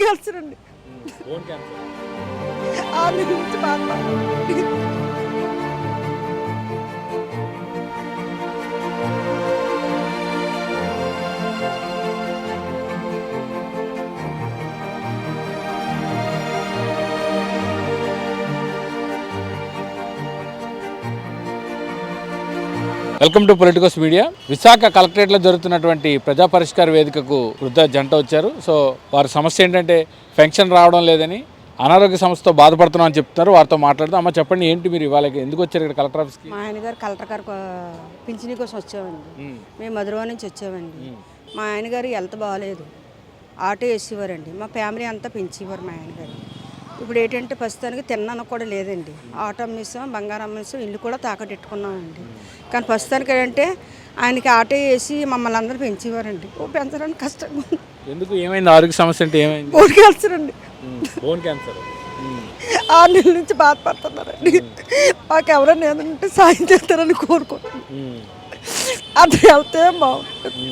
Cancer అండి. Bone cancer. ఆరు welcome to Politicos Media. Visakha కలెక్టరేట్లో జరుగుతున్నటువంటి ప్రజా పరిష్కార వేదికకు వృద్ధ జంట వచ్చారు. సో వారి సమస్య ఏంటంటే పెన్షన్ రావడం లేదని అనారోగ్య సమస్యతో బాధపడుతున్నాం అని చెప్తున్నారు. వారితో మాట్లాడుతూ అమ్మ చెప్పండి ఏంటి మీరు ఇవాళ ఎందుకు వచ్చారు ఇక్కడ కలెక్టర్ ఆఫీస్కి? మా ఆయన గారు కలెక్టర్ గారు పింఛనీ కోసం వచ్చామండి. మేము మధురవా నుంచి వచ్చామండి. మా ఆయన గారు హెల్త్ బాగాలేదు. ఆటో వేసేవారండి. మా ఫ్యామిలీ అంతా పెంచేవారు మా ఆయన గారు. ఇప్పుడు ఏంటంటే ప్రస్తుతానికి తిన్నాను కూడా లేదండి. ఆటో అమ్మేసాం బంగారం అమ్మేసాం ఇల్లు కూడా తాకట్టెట్టుకున్నామండి కానీ ప్రస్తుతానికి ఏంటంటే ఆయనకి ఆటో వేసి మమ్మల్ని అందరూ పెంచేవారండి. ఓ పెంచడానికి కష్టంగా ఉంది. ఎందుకు? ఏమైంది? ఆరోగ్య సమస్య అంటే ఏమైంది? బోన్ క్యాన్సర్ అండి. Bone cancer. ఆరు నెలల నుంచి బాధపడుతున్నారండి. మాకు ఎవరైనా ఏదంటే సాయం చేస్తారని కోరుకుంటున్నాను అది వెళ్తే బాగుంటుంది.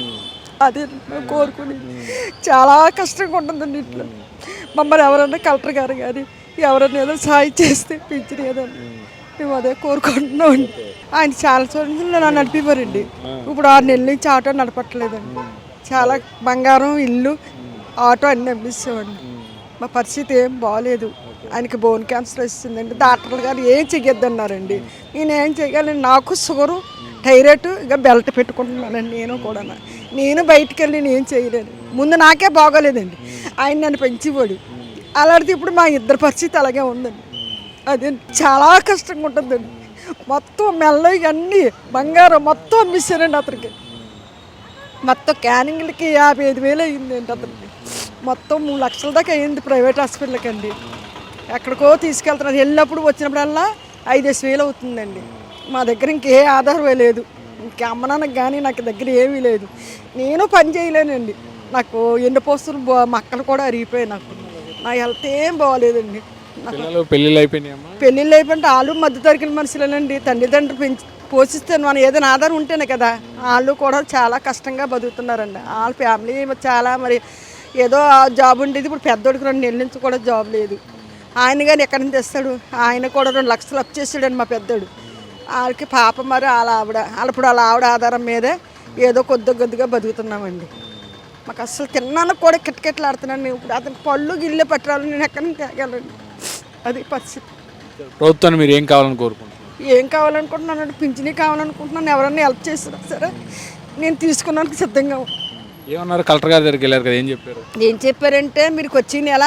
అది మేము కోరుకుని చాలా కష్టంగా ఉంటుందండి ఇంట్లో. మమ్మల్ని ఎవరైనా కలెక్టర్ గారు కానీ ఎవరైనా ఏదో సాయం చేస్తే పింఛన్ ఏదైనా. మేము అదే కోరుకుంటున్నామండి ఆయన చాలా చోట్ల నన్ను నడిపివ్వరండి. ఇప్పుడు ఆరు నెలల నుంచి ఆటో నడపట్లేదండి. చాలా బంగారం ఇల్లు ఆటో అన్నీ అమ్మిస్తామండి మా పరిస్థితి ఏం బాగాలేదు ఆయనకి బోన్ క్యాన్సర్ వస్తుందండి. డాక్టర్లు గారు ఏం చెయ్యొద్దన్నారండి. నేను ఏం చేయగలను నాకు షుగరు థైరాయిడ్ ఇక బెల్ట్ పెట్టుకుంటున్నానండి నేను కూడా నేను బయటికి వెళ్ళి నేను చేయలేను ముందు నాకే బాగోలేదండి. ఆయన నన్ను పెంచిపోడు అలాంటిది ఇప్పుడు మా ఇద్దరి పరిస్థితి అలాగే ఉందండి. అది చాలా కష్టంగా ఉంటుందండి. మొత్తం మెల్ల ఇవన్నీ బంగారం మొత్తం అమ్మిస్తారండి అతనికి. మొత్తం క్యానింగ్లకి యాభై ఐదు వేలు అయిందండి అతనికి. మొత్తం మూడు లక్షల దాకా అయ్యింది ప్రైవేట్ హాస్పిటల్కి అండి. ఎక్కడికో తీసుకెళ్తున్నారు. వెళ్ళినప్పుడు వచ్చినప్పుడల్లా ఐదేసి వేలు అవుతుందండి. మా దగ్గర ఇంకే ఆధారమే లేదు. ఇంక అమ్మనాన్నకి కానీ నాకు దగ్గర ఏమీ లేదు. నేను పని చేయలేనండి. నాకు ఎండిపోస్తున్న పోస్తులు మక్కలు కూడా అరిగిపోయాయి నాకు. నా హెల్త్ ఏం బాగోలేదండి. పిల్లలు పెళ్ళిళ్ళు అయిపోయినాయమ్మా పెళ్ళిళ్ళు అయిపోయింటే వాళ్ళు మధ్య తరగతి మనుషులేనండి. తల్లిదండ్రులు పెంచి పోషిస్తే మనం ఏదైనా ఆధారం ఉంటేనే కదా. వాళ్ళు కూడా చాలా కష్టంగా బతుకుతున్నారండి. వాళ్ళ ఫ్యామిలీ చాలా మరి ఏదో జాబ్ ఉండేది. ఇప్పుడు పెద్దోడికి రెండు నెలల నుంచి కూడా జాబ్ లేదు. ఆయన కానీ ఎక్కడి నుంచి తెస్తాడు? ఆయన కూడా రెండు లక్షలు అప్ చేసాడండి మా పెద్దోడు. వాళ్ళకి పాప మరి వాళ్ళ ఆవిడ వాళ్ళ ఇప్పుడు వాళ్ళ ఆవిడ ఆధారం మీదే ఏదో కొద్ది కొద్దిగా బతుకుతున్నామండి. మాకు అసలు తిన్నాను కూడా కిటకిటలాడుతున్నాను. ఇప్పుడు అతనికి పళ్ళు గిల్లె పట్టరాలు నేను ఎక్కడి నుంచి తేగలండి అది పరిస్థితి ప్రభుత్వాన్ని మీరు ఏం కావాలని కోరుకుంటున్నారు? ఏం కావాలనుకుంటున్నాను అంటే పింఛనీ కావాలనుకుంటున్నాను. ఎవరన్నా హెల్ప్ చేసినా సరే నేను తీసుకున్నానికి సిద్ధంగా ఉన్నా. ఏమన్నారు? కలెక్టర్ గారి దగ్గరికి వెళ్ళారు కదా ఏం చెప్పారు? ఏం చెప్పారంటే మీకు వచ్చే నెల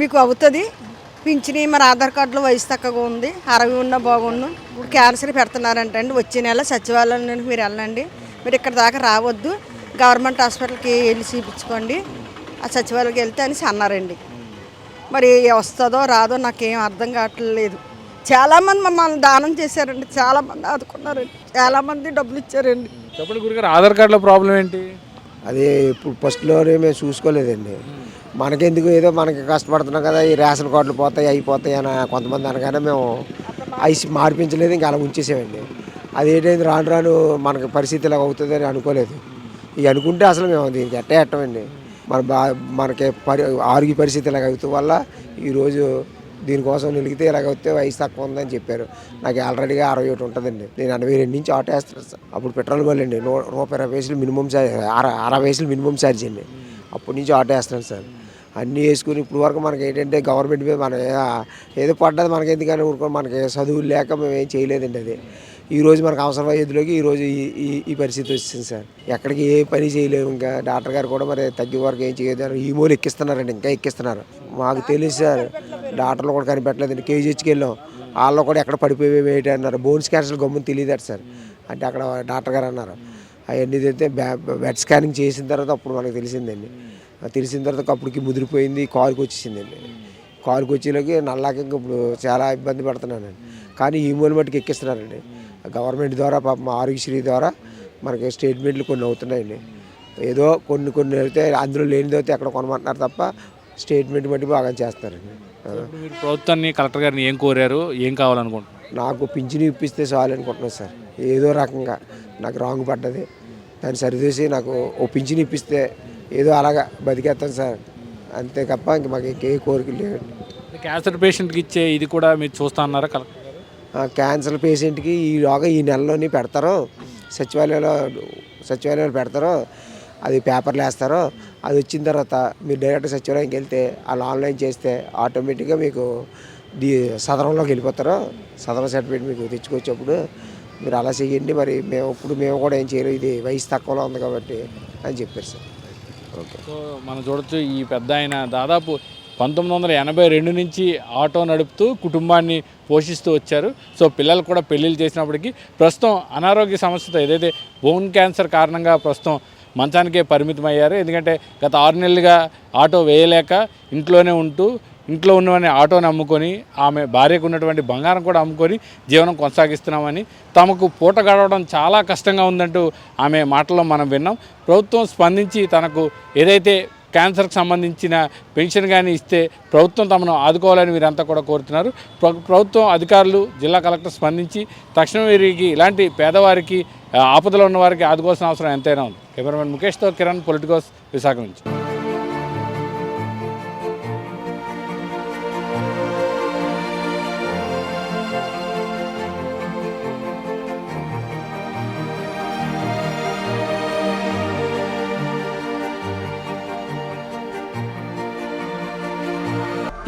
మీకు అవుతుంది. పింఛనీ మరి ఆధార్ కార్డులో వయసు తక్కువగా ఉంది. అరవై ఉన్న బాగుండు ఇప్పుడు క్యాన్సర్ పెడుతున్నారంట అండి వచ్చే నెల సచివాలయానికి మీరు వెళ్ళండి. మీరు ఇక్కడ దాకా రావద్దు. గవర్నమెంట్ హాస్పిటల్కి వెళ్ళి చూపించుకోండి. ఆ సచివాలయంకి వెళ్తే అనేసి అన్నారండి. మరి వస్తుందో రాదో నాకేం అర్థం కావట్లేదు. చాలామంది మమ్మల్ని దానం చేశారండి చాలామంది ఆదుకున్నారండి చాలామంది డబ్బులు ఇచ్చారండి. చెప్పండి గురుగారు ఆధార్ కార్డులో ప్రాబ్లం ఏంటి? అది ఇప్పుడు ఫస్ట్లోనే మేము చూసుకోలేదండి. మనకెందుకు ఏదో మనకి కష్టపడుతున్నాం కదా ఈ రేషన్ కార్డులు పోతాయి అయిపోతాయి అని కొంతమంది అనగానే మేము ఐసి మార్పించలేదు ఇంకా అలా ఉంచేసామండి. అది ఏంటంటే రాను రాను మనకి పరిస్థితి ఇలా అవుతుంది అని అనుకోలేదు. ఇక అనుకుంటే అసలు మేము దీనికి ఎట్ట ఎట్టమండి మన బా మనకి పరి ఆరోగ్య పరిస్థితి ఇలాగ అవుతూ వల్ల ఈరోజు దీనికోసం నిలిగితే ఇలాగ వస్తే వయసు తక్కువ ఉందని చెప్పారు. నాకు ఆల్రెడీగా అరవై ఒకటి ఉంటుందండి. నేను ఎనభై రెండు నుంచి ఆటో వేస్తాను సార్. అప్పుడు పెట్రోల్ బండి అండి. నూ రూపాయి ఇరవై పైసలు మినిమం ఛార్జ్ అర అరవై పైసలు మినిమం ఛార్జ్ అండి. అప్పటి నుంచి ఆటో వేస్తున్నాను సార్. అన్నీ వేసుకుని ఇప్పుడు వరకు మనకి ఏంటంటే గవర్నమెంట్ మీద మన ఏదో పడ్డది మనకి ఎందుకని ఊరుకో మనకి చదువులు లేక మేము ఏం చేయలేదండి అది. ఈ రోజు మనకు అవసరం అయ్యేదిలోకి ఈ ఈ ఈ- ఈ పరిస్థితి వచ్చింది సార్. ఎక్కడికి ఏ పని చేయలేము ఇంకా. డాక్టర్ గారు కూడా మరి తగ్గే వరకు ఏం చేయలేదు ఈ మూలు ఎక్కిస్తున్నారండి ఇంకా ఎక్కిస్తున్నారు. మాకు తెలియదు సార్. డాక్టర్లు కూడా కనిపెట్టలేదండి. కేజీహెచ్కి వెళ్ళాం. వాళ్ళు కూడా ఎక్కడ పడిపోయి ఏంటి అన్నారు. బోన్స్ క్యాన్సర్ గమ్ముని తెలియదు సార్. అంటే అక్కడ డాక్టర్ గారు అన్నారు. అవన్నీ అయితే బెడ్ స్కానింగ్ చేసిన తర్వాత అప్పుడు మనకు తెలిసిందండి. తెలిసిన తర్వాత అప్పటికి ముదిరిపోయింది కారుకి వచ్చేసిందండి. కాలుకి వచ్చేలోకి నల్లాకి ఇంకా ఇప్పుడు చాలా ఇబ్బంది పడుతున్నానండి. కానీ ఈ మూల మట్టుకు ఎక్కిస్తున్నారండి. గవర్నమెంట్ ద్వారా పాపం ఆరోగ్యశ్రీ ద్వారా మనకి స్టేట్మెంట్లు కొన్ని అవుతున్నాయండి. ఏదో కొన్ని కొన్ని అయితే అందులో లేనిది అయితే ఎక్కడ కొనమంటున్నారు తప్ప స్టేట్మెంట్ బట్టి బాగా చేస్తారండి. మీరు ప్రభుత్వాన్ని కలెక్టర్ గారిని ఏం కోరారు? ఏం కావాలనుకుంటున్నారు? నాకు పింఛను ఇప్పిస్తే చాలు అనుకుంటున్నాను సార్. ఏదో రకంగా నాకు రాంగ్ పడ్డది. దాన్ని సరిచేసి నాకు ఓ పింఛను ఇప్పిస్తే ఏదో అలాగా బతికేస్తాను సార్. అంతే తప్ప ఇంక మాకు ఇంకే కోరికలు లేవు క్యాన్సర్ పేషెంట్కి ఇచ్చే ఇది కూడా మీరు చూస్తా ఉన్నారా కలెక్టర్ గారు? క్యాన్సర్ పేషెంట్కి ఈలోగా ఈ నెలలోని పెడతారు. సచివాలయంలో సచివాలయంలో పెడతారు. అది పేపర్లు వేస్తారు. అది వచ్చిన తర్వాత మీరు డైరెక్ట్ సచివాలయంకి వెళ్తే వాళ్ళు ఆన్లైన్ చేస్తే ఆటోమేటిక్గా మీకు ది సదరంలోకి వెళ్ళిపోతారు. సదరం సర్టిఫికేట్ మీకు తెచ్చుకొచ్చేప్పుడు మీరు అలా చేయండి. మరి మేము ఇప్పుడు మేము కూడా ఏం చేయలేదు ఇది వయసు తక్కువలో ఉంది కాబట్టి అని చెప్పారు సార్. సో మనం చూడొచ్చు ఈ పెద్ద ఆయన దాదాపు పంతొమ్మిది వందల ఎనభై రెండు నుంచి ఆటో నడుపుతూ కుటుంబాన్ని పోషిస్తూ వచ్చారు. సో పిల్లలు కూడా పెళ్ళిళ్ళు చేసినప్పటికీ ప్రస్తుతం అనారోగ్య సమస్యతో ఏదైతే బోన్ క్యాన్సర్ కారణంగా ప్రస్తుతం మంచానికే పరిమితం అయ్యారు ఎందుకంటే గత ఆరు నెలలుగా ఆటో వేయలేక ఇంట్లోనే ఉంటూ ఇంట్లో ఉన్నవన్నీ ఆటోని అమ్ముకొని ఆమె భార్యకు ఉన్నటువంటి బంగారం కూడా అమ్ముకొని జీవనం కొనసాగిస్తున్నామని తమకు పూట గడవడం చాలా కష్టంగా ఉందంటూ ఆమె మాటల్లో మనం విన్నాం. ప్రభుత్వం స్పందించి తనకు ఏదైతే క్యాన్సర్కి సంబంధించిన పెన్షన్ కానీ ఇస్తే ప్రభుత్వం తమను ఆదుకోవాలని వీరంతా కూడా కోరుతున్నారు. ప్రభుత్వం అధికారులు జిల్లా కలెక్టర్ స్పందించి తక్షణం వీరికి ఇలాంటి పేదవారికి ఆపదలో ఉన్న వారికి ఆదుకోవాల్సిన అవసరం ఎంతైనా ఉంది. కెమెరామెన్ ముఖేష్తో కిరణ్ పొలిటికోస్ విశాఖ నుంచి.